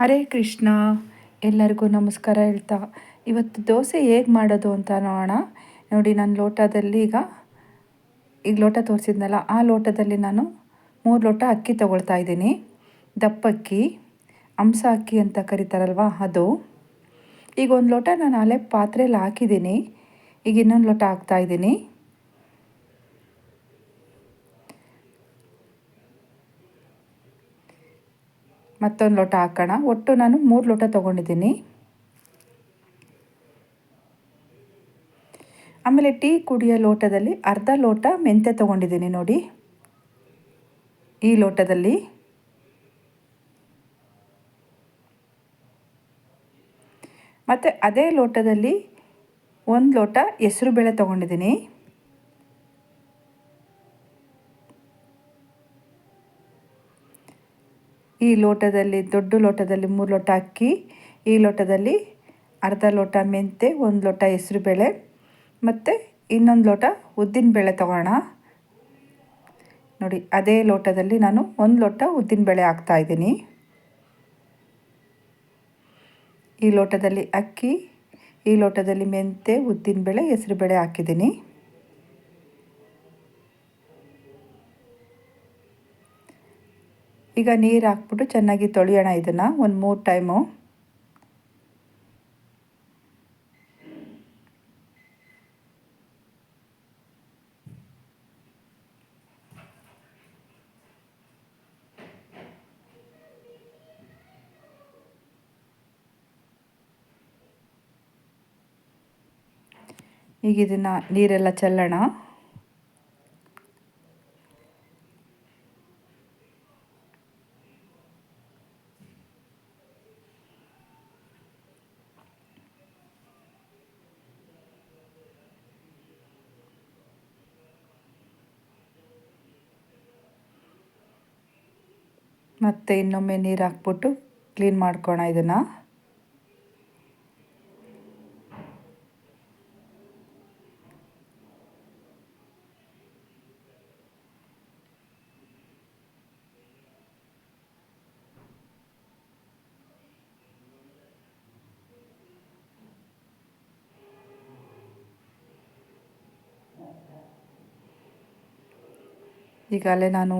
ಹರೇ ಕೃಷ್ಣ. ಎಲ್ಲರಿಗೂ ನಮಸ್ಕಾರ ಹೇಳ್ತಾ. ಇವತ್ತು ದೋಸೆ ಹೇಗೆ ಮಾಡೋದು ಅಂತ ನೋಡೋಣ. ನೋಡಿ, ನಾನು ಲೋಟದಲ್ಲಿ ಈಗ ಈಗ ಲೋಟ ತೋರಿಸಿದ್ನಲ್ಲ, ಆ ಲೋಟದಲ್ಲಿ ನಾನು ಮೂರು ಲೋಟ ಅಕ್ಕಿ ತೊಗೊಳ್ತಾ ಇದ್ದೀನಿ. ದಪ್ಪಕ್ಕಿ ಅಂಸ ಅಕ್ಕಿ ಅಂತ ಕರೀತಾರಲ್ವ, ಅದು. ಈಗ ಒಂದು ಲೋಟ ನಾನು ಅಲೆ ಪಾತ್ರೆಯಲ್ಲಿ ಹಾಕಿದ್ದೀನಿ. ಈಗ ಇನ್ನೊಂದು ಲೋಟ ಹಾಕ್ತಾಯಿದ್ದೀನಿ ಮತ್ತೊಂದು ಲೋಟ ಹಾಕೋಣ. ಒಟ್ಟು ನಾನು ಮೂರು ಲೋಟ ತೊಗೊಂಡಿದ್ದೀನಿ. ಆಮೇಲೆ ಟೀ ಕುಡಿಯೋ ಲೋಟದಲ್ಲಿ ಅರ್ಧ ಲೋಟ ಮೆಂತ್ಯ ತೊಗೊಂಡಿದ್ದೀನಿ ನೋಡಿ. ಈ ಲೋಟದಲ್ಲಿ. ಮತ್ತು ಅದೇ ಲೋಟದಲ್ಲಿ ಒಂದು ಲೋಟ ಹೆಸರು ಬೇಳೆ ತೊಗೊಂಡಿದ್ದೀನಿ. ಈ ಲೋಟದಲ್ಲಿ, ದೊಡ್ಡ ಲೋಟದಲ್ಲಿ ಮೂರು ಲೋಟ ಅಕ್ಕಿ, ಈ ಲೋಟದಲ್ಲಿ ಅರ್ಧ ಲೋಟ ಮೆಂತೆ ಒಂದು ಲೋಟ ಹೆಸರುಬೇಳೆ ಮತ್ತು ಇನ್ನೊಂದು ಲೋಟ ಉದ್ದಿನಬೇಳೆ ತಗೋಣ. ನೋಡಿ, ಅದೇ ಲೋಟದಲ್ಲಿ ನಾನು ಒಂದು ಲೋಟ ಉದ್ದಿನಬೇಳೆ ಹಾಕ್ತಾಯಿದ್ದೀನಿ ಈ ಲೋಟದಲ್ಲಿ ಅಕ್ಕಿ, ಈ ಲೋಟದಲ್ಲಿ ಮೆಂತೆ ಉದ್ದಿನಬೇಳೆ, ಹೆಸರುಬೇಳೆ ಹಾಕಿದ್ದೀನಿ. ಈಗ ನೀರು ಹಾಕ್ಬಿಟ್ಟು ಚೆನ್ನಾಗಿ ತೊಳೆಯೋಣ ಇದನ್ನು. ಒಂದು ಮೂರು ಟೈಮು. ಈಗ ಇದನ್ನು ನೀರೆಲ್ಲ ಚೆಲ್ಲೋಣ. ಮತ್ತು ಇನ್ನೊಮ್ಮೆ ನೀರು ಹಾಕ್ಬಿಟ್ಟು ಕ್ಲೀನ್ ಮಾಡ್ಕೋಣ ಇದನ್ನು. ಈಗಾಗಲೇ ನಾನು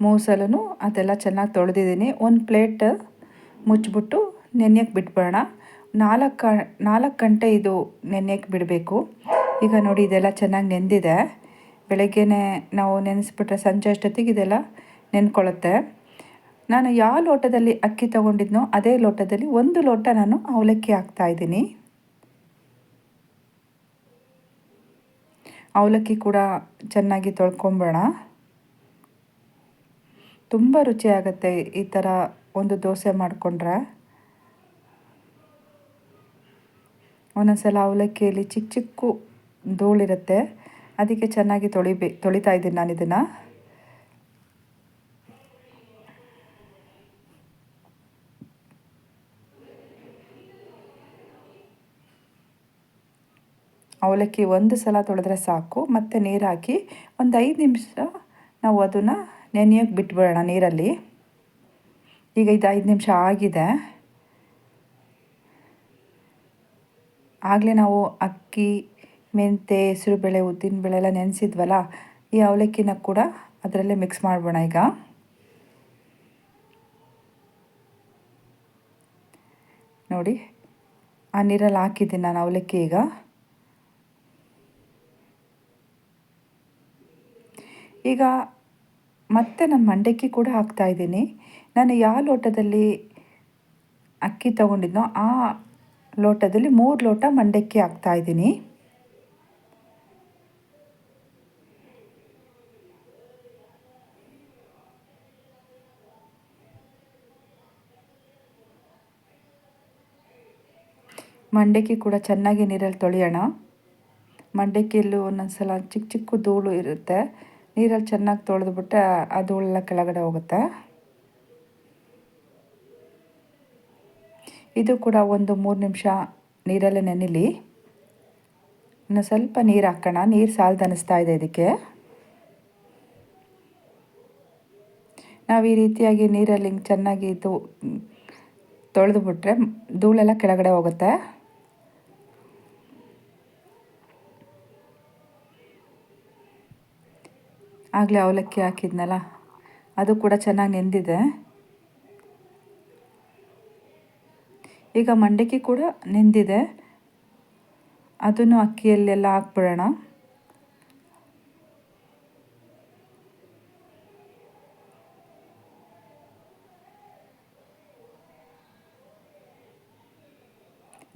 ಮೂಸಲೂ ಅದೆಲ್ಲ ಚೆನ್ನಾಗಿ ತೊಳೆದಿದ್ದೀನಿ. ಒಂದು ಪ್ಲೇಟ್ ಮುಚ್ಚಿಬಿಟ್ಟು ನೆನೆಯಕ್ಕೆ ಬಿಟ್ಬಿಡೋಣ. ನಾಲ್ಕು ನಾಲ್ಕು ಗಂಟೆ ಇದು ನೆನೆಯಕ್ಕೆ ಬಿಡಬೇಕು. ಈಗ ನೋಡಿ ಇದೆಲ್ಲ ಚೆನ್ನಾಗಿ ನೆಂದಿದೆ. ಬೆಳಗ್ಗೆ ನಾವು ನೆನೆಸ್ಬಿಟ್ರೆ ಸಂಜೆ ಅಷ್ಟೊತ್ತಿಗೆ ಇದೆಲ್ಲ ನೆನ್ಕೊಳ್ಳುತ್ತೆ ನಾನು ಯಾವ ಲೋಟದಲ್ಲಿ ಅಕ್ಕಿ ತೊಗೊಂಡಿದ್ನೋ ಅದೇ ಲೋಟದಲ್ಲಿ ಒಂದು ಲೋಟ ನಾನು ಅವಲಕ್ಕಿ ಹಾಕ್ತಾಯಿದ್ದೀನಿ ಅವಲಕ್ಕಿ ಕೂಡ ಚೆನ್ನಾಗಿ ತೊಳ್ಕೊಂಬೇಡ ತುಂಬ ರುಚಿಯಾಗುತ್ತೆ ಈ ಥರ ಒಂದು ದೋಸೆ ಮಾಡಿಕೊಂಡ್ರೆ. ಒಂದೊಂದ್ಸಲ ಅವಲಕ್ಕಿಯಲ್ಲಿ ಚಿಕ್ಕ ಚಿಕ್ಕ ಧೂಳಿರುತ್ತೆ. ಅದಕ್ಕೆ ಚೆನ್ನಾಗಿ ತೊಳಿಬೇ, ತೊಳಿತಾ ಇದ್ದೀನಿ ನಾನು ಇದನ್ನು. ಅವಲಕ್ಕಿ ಒಂದು ಸಲ ತೊಳೆದ್ರೆ ಸಾಕು. ಮತ್ತು ನೀರು ಹಾಕಿ ಒಂದು ಐದು ನಿಮಿಷ ನಾವು ಅದನ್ನು ನೆನೆಯೋಕ್ಕೆ ಬಿಟ್ಬಿಡೋಣ ನೀರಲ್ಲಿ. ಈಗ ಇದು ಐದು ನಿಮಿಷ ಆಗಿದೆ. ಆಗಲೇ ನಾವು ಅಕ್ಕಿ, ಮೆಂತೆ ಉದ್ದಿನ ಬೇಳೆ ಎಲ್ಲ ನೆನೆಸಿದ್ವಲ್ಲ, ಈ ಅವಲಕ್ಕಿನ ಕೂಡ ಅದರಲ್ಲೇ ಮಿಕ್ಸ್ ಮಾಡೋಣ ಈಗ. ನೋಡಿ, ಆ ನೀರಲ್ಲಿ ಹಾಕಿದ್ದೀನಿ ನಾನು ಅವಲಕ್ಕಿ ಈಗ. ಈಗ ಮತ್ತೆ ನಾನು ಮಂಡಕ್ಕಿ ಕೂಡ ಹಾಕ್ತಾಯಿದ್ದೀನಿ ನಾನು ಯಾವ ಲೋಟದಲ್ಲಿ ಅಕ್ಕಿ ತಗೊಂಡಿದ್ನೋ ಆ ಲೋಟದಲ್ಲಿ ಮೂರು ಲೋಟ ಮಂಡಕ್ಕಿ ಹಾಕ್ತಾಯಿದ್ದೀನಿ ಮಂಡಕ್ಕಿ ಕೂಡ ಚೆನ್ನಾಗಿ ನೀರಲ್ಲಿ ತೊಳೆಯೋಣ. ಮಂಡಕ್ಕಿಯಲ್ಲೂ ಒಂದೊಂದು ಸಲ ಚಿಕ್ಕ ಚಿಕ್ಕ ಧೂಳು ಇರುತ್ತೆ. ನೀರಲ್ಲಿ ಚೆನ್ನಾಗಿ ತೊಳೆದ್ಬಿಟ್ಟು ಅದು ಉಳ್ಳ ಕೆಳಗಡೆ ಹೋಗುತ್ತೆ. ಇದು ಕೂಡ ಒಂದು ಮೂರು ನಿಮಿಷ ನೀರಲ್ಲೇ ನೆನಿಲಿ. ಇನ್ನು ಸ್ವಲ್ಪ ನೀರು ಹಾಕೋಣ. ನೀರು ಸಾಲದು ಅನ್ನಿಸ್ತಾ ಇದೆ ಇದಕ್ಕೆ. ನಾವು ಈ ರೀತಿಯಾಗಿ ನೀರಲ್ಲಿ ಹಿಂಗೆ ಚೆನ್ನಾಗಿ ಇದು ತೊಳೆದು ಬಿಟ್ರೆ ಧೂಳೆಲ್ಲ ಕೆಳಗಡೆ ಹೋಗುತ್ತೆ. ಆಗಲೇ ಅವಲಕ್ಕಿ ಹಾಕಿದ್ನಲ್ಲ, ಅದು ಕೂಡ ಚೆನ್ನಾಗಿ ನೆಂದಿದೆ. ಈಗ ಮಂಡಕ್ಕಿ ಕೂಡ ನೆಂದಿದೆ. ಅದನ್ನು ಅಕ್ಕಿಯಲ್ಲೆಲ್ಲ ಹಾಕ್ಬಿಡೋಣ.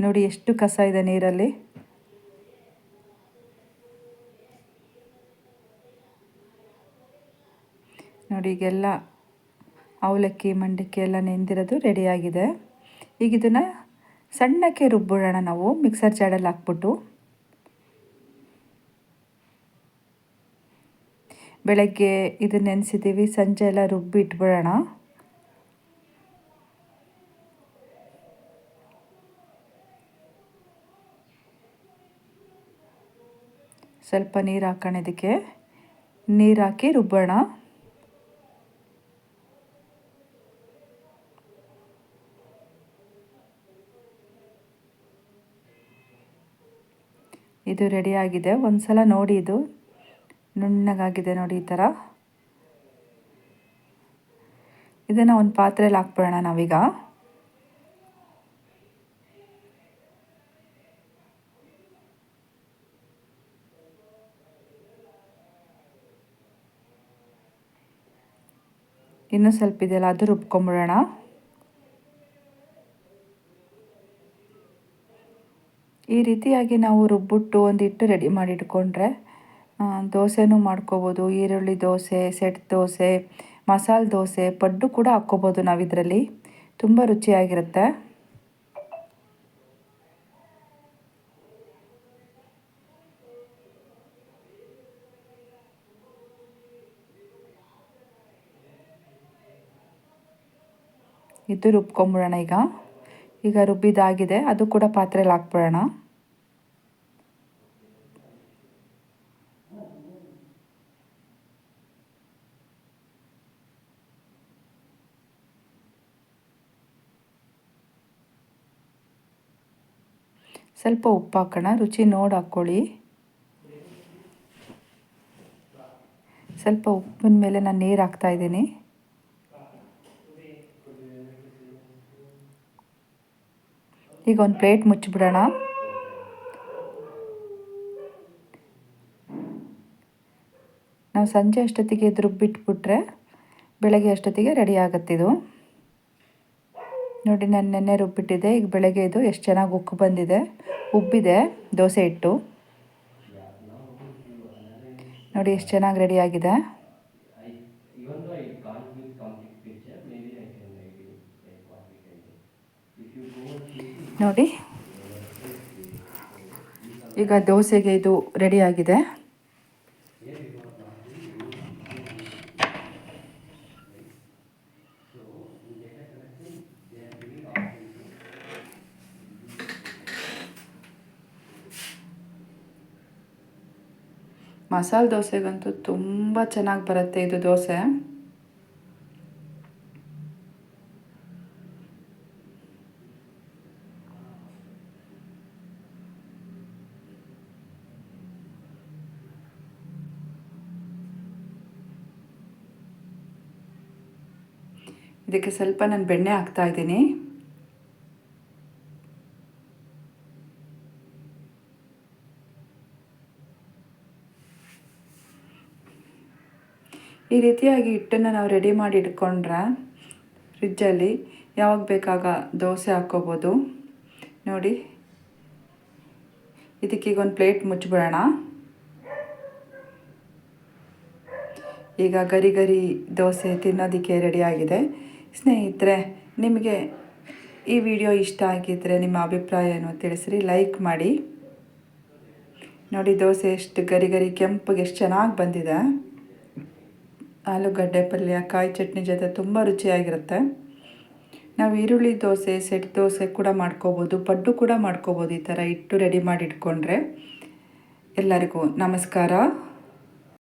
ನೋಡಿ ಎಷ್ಟು ಕಸ ಇದೆ ನೀರಲ್ಲಿ. ನೋಡಿ ಈಗೆಲ್ಲ ಅವಲಕ್ಕಿ, ಮಂಡಕ್ಕಿ ಎಲ್ಲ ನೆಂದಿರೋದು ರೆಡಿಯಾಗಿದೆ. ಈಗ ಇದನ್ನು ಸಣ್ಣಕ್ಕೆ ರುಬ್ಬಿಡೋಣ ನಾವು, ಮಿಕ್ಸರ್ ಜಾಡಲ್ಲಿ ಹಾಕ್ಬಿಟ್ಟು. ಬೆಳಗ್ಗೆ ಇದು ನೆನೆಸಿದ್ದೀವಿ, ಸಂಜೆ ಎಲ್ಲ ರುಬ್ಬಿ ಇಟ್ಬಿಡೋಣ. ಸ್ವಲ್ಪ ನೀರು ಹಾಕೋಣ ಇದಕ್ಕೆ. ನೀರು ಹಾಕಿ ರುಬ್ಬೋಣ. ಇದು ರೆಡಿಯಾಗಿದೆ ಒಂದು ಸಲ ನೋಡಿ ಇದು. ನುಣ್ಣಗಾಗಿದೆ ನೋಡಿ ಈ ಥರ ಇದನ್ನು ಒಂದು ಪಾತ್ರೆಯಲ್ಲಿ ಹಾಕ್ಬಿಡೋಣ ನಾವೀಗ. ಇನ್ನೂ ಸ್ವಲ್ಪ ಇದೆಯಲ್ಲ ಅದು ರುಬ್ಕೊಂಬಿಡೋಣ. ಈ ರೀತಿಯಾಗಿ ನಾವು ರುಬ್ಬಿಟ್ಟು ಒಂದು ಹಿಟ್ಟು ರೆಡಿ ಮಾಡಿ ಇಟ್ಕೊಂಡ್ರೆ ದೋಸೆನೂ ಮಾಡ್ಕೋಬೋದು. ಈರುಳ್ಳಿ ದೋಸೆ, ಸೆಟ್ ದೋಸೆ, ಮಸಾಲೆ ದೋಸೆ, ಪಡ್ಡು ಕೂಡ ಹಾಕ್ಕೋಬೋದು ನಾವು ಇದರಲ್ಲಿ. ತುಂಬ ರುಚಿಯಾಗಿರುತ್ತೆ. ಇದು ರುಬ್ಕೊಂಬಿಡೋಣ ಈಗ. ಈಗ ರುಬ್ಬಿದಾಗಿದೆ. ಅದು ಕೂಡ ಪಾತ್ರೆಯಲ್ಲಿ ಹಾಕ್ಬಿಡೋಣ. ಸ್ವಲ್ಪ ಉಪ್ಪು ಹಾಕೋಣ. ರುಚಿ ನೋಡಿ ಹಾಕ್ಕೊಳ್ಳಿ. ಸ್ವಲ್ಪ ಉಪ್ಪಿನ ಮೇಲೆ ನಾನು ನೀರು ಹಾಕ್ತಾಯಿದ್ದೀನಿ ಈಗ ಒಂದು ಪ್ಲೇಟ್ ಮುಚ್ಚಿಬಿಡೋಣ. ನಾವು ಸಂಜೆ ಅಷ್ಟೊತ್ತಿಗೆ ರುಬ್ಬಿಟ್ಬಿಟ್ರೆ ಬೆಳಗ್ಗೆ ಅಷ್ಟೊತ್ತಿಗೆ ರೆಡಿ ಆಗುತ್ತಿದು ನೋಡಿ ನಾನು ನೆನ್ನೆ ರುಬ್ಬಿಟ್ಟಿದ್ದೆ, ಈಗ ಬೆಳಗ್ಗೆ ಇದು ಎಷ್ಟು ಚೆನ್ನಾಗಿ ಉಕ್ಕು ಬಂದಿದೆ. ಉಬ್ಬಿದೆ, ದೋಸೆ ಹಿಟ್ಟು. ನೋಡಿ ಎಷ್ಟು ಚೆನ್ನಾಗಿ ರೆಡಿಯಾಗಿದೆ ನೋಡಿ. ಈಗ ದೋಸೆಗೆ ಇದು ರೆಡಿಯಾಗಿದೆ ಮಸಾಲೆ ದೋಸೆಗಂತೂ ತುಂಬ ಚೆನ್ನಾಗಿ ಬರುತ್ತೆ ಇದು ದೋಸೆ. ಇದಕ್ಕೆ ಸ್ವಲ್ಪ ನಾನು ಬೆಣ್ಣೆ ಹಾಕ್ತಾ ಇದ್ದೀನಿ. ಈ ರೀತಿಯಾಗಿ ಹಿಟ್ಟನ್ನು ನಾವು ರೆಡಿ ಮಾಡಿ ಇಟ್ಕೊಂಡ್ರೆ ಫ್ರಿಜ್ಜಲ್ಲಿ ಯಾವಾಗ ಬೇಕಾಗ ದೋಸೆ ಹಾಕ್ಕೋಬೋದು. ನೋಡಿ. ಇದಕ್ಕೀಗ ಒಂದು ಪ್ಲೇಟ್ ಮುಚ್ಚಿಬಿಡೋಣ. ಈಗ ಗರಿ ಗರಿ ದೋಸೆ ತಿನ್ನೋದಕ್ಕೆ ರೆಡಿಯಾಗಿದೆ ಸ್ನೇಹಿತರೆ, ನಿಮಗೆ ಈ ವಿಡಿಯೋ ಇಷ್ಟ ಆಗಿದ್ದರೆ ನಿಮ್ಮ ಅಭಿಪ್ರಾಯವನ್ನು ತಿಳಿಸ್ರಿ, ಲೈಕ್ ಮಾಡಿ. ನೋಡಿ, ದೋಸೆ ಎಷ್ಟು ಗರಿ ಗರಿ, ಕೆಂಪಗೆ ಎಷ್ಟು ಚೆನ್ನಾಗಿ ಬಂದಿದೆ. ಆಲೂಗಡ್ಡೆ ಪಲ್ಯ, ಕಾಯಿ ಚಟ್ನಿ ಜೊತೆ ತುಂಬ ರುಚಿಯಾಗಿರುತ್ತೆ. ನಾವು ಈರುಳ್ಳಿ ದೋಸೆ, ಸೆಟ್ ದೋಸೆ ಕೂಡ ಮಾಡ್ಕೋಬೋದು, ಪಡ್ಡು ಕೂಡ ಮಾಡ್ಕೋಬೋದು ಈ ಥರ ಇಟ್ಟು ರೆಡಿ ಮಾಡಿ ಇಟ್ಕೊಂಡ್ರೆ. ಎಲ್ಲರಿಗೂ ನಮಸ್ಕಾರ.